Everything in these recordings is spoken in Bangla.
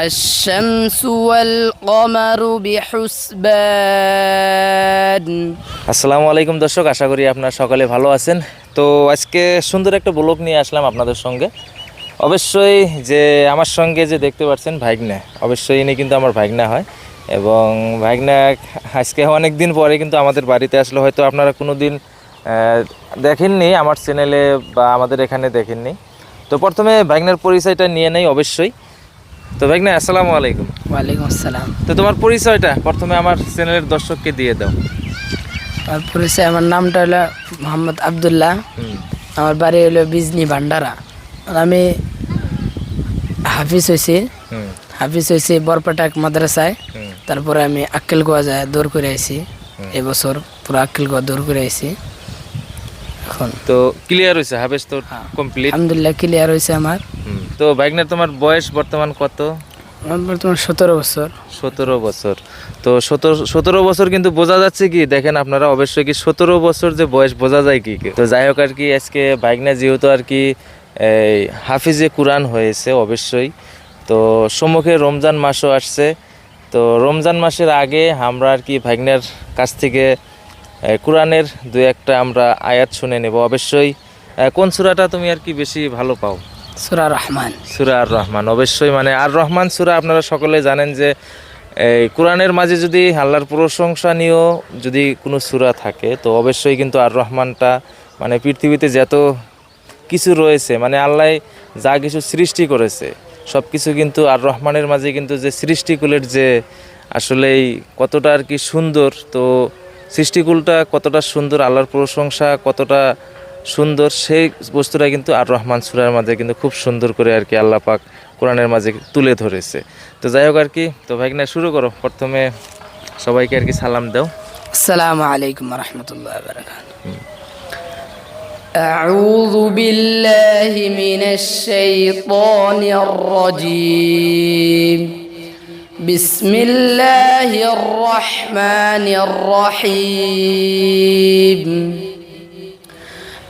الشمس والقمر بحسبان আসসালামু আলাইকুম দর্শক আশা করি আপনারা সকলে ভালো আছেন তো আজকে সুন্দর একটা ব্লগ নিয়ে আসলাম আপনাদের সঙ্গে অবশ্যই যে আমার সঙ্গে যে দেখতে পাচ্ছেন ভাইগনা অবশ্যই ইনি কিন্তু আমার ভাইগনা হয় এবং ভাইগনা আজকে অনেক দিন পরে কিন্তু আমাদের বাড়িতে আসলে হয়তো আপনারা কোনো দিন দেখেননি আমার চ্যানেলে বা আমাদের এখানে দেখেননি তো প্রথমে ভাইগনার পরিচয়টা নিয়ে নেই অবশ্যই তো ভাইগনা আসসালামু আলাইকুম। ওয়ালাইকুম আসসালাম। তো তোমার পরিচয়টা? প্রথমে আমার চ্যানেলের দর্শককে দিয়ে দাও। তারপরে পরিচয় আমার নামটা হলো মোহাম্মদ আবদুল্লাহ। আমার বাড়ি হলো বিজনি ভান্ডারা। আমি হাফিজ হয়েছি। হাফিজ হয়েছি বরপেটা এক মাদ্রাসায় তারপরে আমি আক্কেল গোয়া যায় দৌড় করে আইছি। এবছর পুরো আক্কেল গোয়া দৌড় করে আইছি। এখন। তো ক্লিয়ার হয়েছে হাবেস তো হ্যাঁ। কমপ্লিট আলহামদুলিল্লাহ ক্লিয়ার হয়েছে আমার। তো বাইকনার তোমার বয়স বর্তমান কত? বর্তমান সতেরো বছর। সতেরো বছর। তো সতেরো সতেরো বছর কিন্তু বোঝা যাচ্ছে কি? দেখেন আপনারা অবশ্যই কি সতেরো বছর যে বয়স বোঝা যায় কি? কি? তো যাই হোক আর কি আজকে বাইকনা যেহেতু আর কি এই হাফিজে কোরআন হয়েছে অবশ্যই। তো সম্মুখে রমজান মাসও আসছে। তো রমজান মাসের আগে আমরা আর কি ভাগ্নের কাছ থেকে কোরআনের দু একটা আমরা আয়াত শুনে নেব অবশ্যই। কোন সূরাটা তুমি আর কি বেশি ভালো পাও? সুরা রহমান। সুরা আর রহমান। অবশ্যই মানে আর রহমান সুরা আপনারা সকলে জানেন যে, এই কোরআনের মাঝে যদি আল্লাহর নিয়েও যদি কোনো সুরা থাকে, তো অবশ্যই কিন্তু আর রহমানটা মানে পৃথিবীতে যত কিছু রয়েছে মানে আল্লাহ যা কিছু সৃষ্টি করেছে সব কিছু কিন্তু আর রহমানের মাঝে কিন্তু যে সৃষ্টিকুলের যে আসলেই কতটা আর কি সুন্দর, তো সৃষ্টিকুলটা কতটা সুন্দর, আল্লাহর প্রশংসা কতটা সুন্দর সেই বস্তুটা কিন্তু আর রহমান সুরার মাঝে কিন্তু খুব সুন্দর করে আর কি আল্লাহ পাক কোরআনের মাঝে তুলে ধরেছে তো যাই হোক আর কি তো ভাইকিনা শুরু করো প্রথমে সবাইকে আর কি সালাম দাও আসসালামু আলাইকুম রহমতুল্লাহ বারকাত أعوذ بالله من الشيطان الرجيم بسم الله الرحمن الرحيم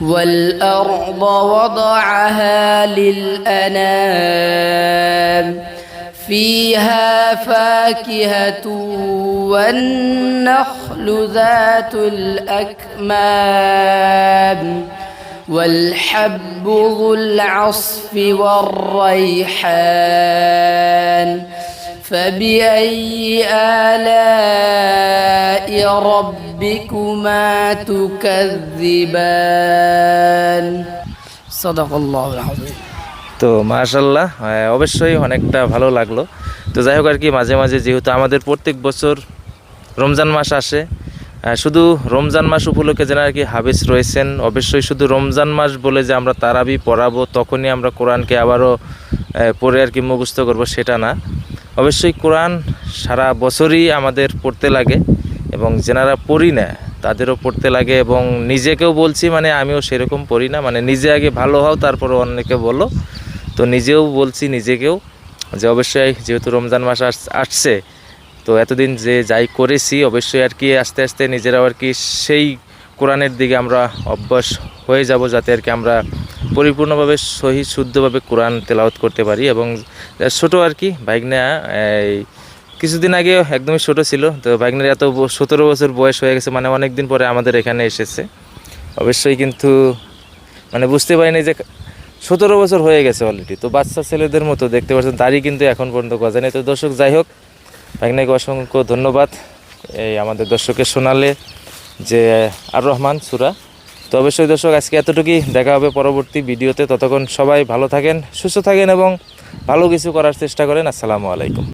والأرض وضعها للأنام فيها فاكهة والنخل ذات الأكمام والحب ذو العصف والريحان. فبأي آلاء ربكما تكذبان صدق الله العظيم তো মাশাল্লাহ আহ, অবশ্যই অনেকটা ভালো লাগলো তো যাই হোক আর কি মাঝে মাঝে যেহেতু আমাদের প্রত্যেক বছর রমজান মাস আসে আহ, শুধু রমজান মাস উপলক্ষে যেন আর কি হাবিস রয়েছেন অবশ্যই শুধু রমজান মাস বলে যে আমরা তারাবি পড়াবো তখনই আমরা কোরআনকে আবারও আহ, পড়ে আর কি মুখস্থ করব সেটা না অবশ্যই কোরআন সারা বছরই আমাদের পড়তে লাগে এবং যেনারা পড়ি না, তাদেরও পড়তে লাগে এবং নিজেকেও বলছি মানে আমিও সেরকম পড়ি না মানে নিজে আগে ভালো হও তারপরে অন্যকে বলো। তো নিজেও বলছি, নিজেকেও যে অবশ্যই যেহেতু রমজান মাস আস- আসছে, তো এতদিন যে যাই করেছি, অবশ্যই আর কি আস্তে আস্তে নিজেরাও আর কি সেই কোরআনের দিকে আমরা অভ্যাস হয়ে যাব, যাতে আর কি আমরা পরিপূর্ণভাবে সহি, শুদ্ধভাবে কোরআন তেলাওয়াত করতে পারি এবং ছোট আর কি বাইক নেয়া এই কিছুদিন আগে একদমই ছোট ছিল, তো বাইকনের এত সতেরো বছর বয়স হয়ে গেছে মানে অনেক দিন পরে আমাদের এখানে এসেছে। অবশ্যই কিন্তু মানে বুঝতে পারিনি যে সতেরো বছর হয়ে গেছে অলরেডি তো বাচ্চা ছেলেদের মতো দেখতে পাচ্ছেন দাড়ি কিন্তু এখন পর্যন্ত গজায়নি তো দর্শক, যাই হোক, ভাগনাকে অসংখ্য ধন্যবাদ এই আমাদের দর্শকের শোনালে যে আর রহমান সুরা। তো অবশ্যই দর্শক, আজকে এতটুকুই, দেখা হবে পরবর্তী ভিডিওতে। ততক্ষণ সবাই ভালো থাকেন, সুস্থ থাকেন এবং ভালো কিছু করার চেষ্টা করেন। আসসালামু আলাইকুম।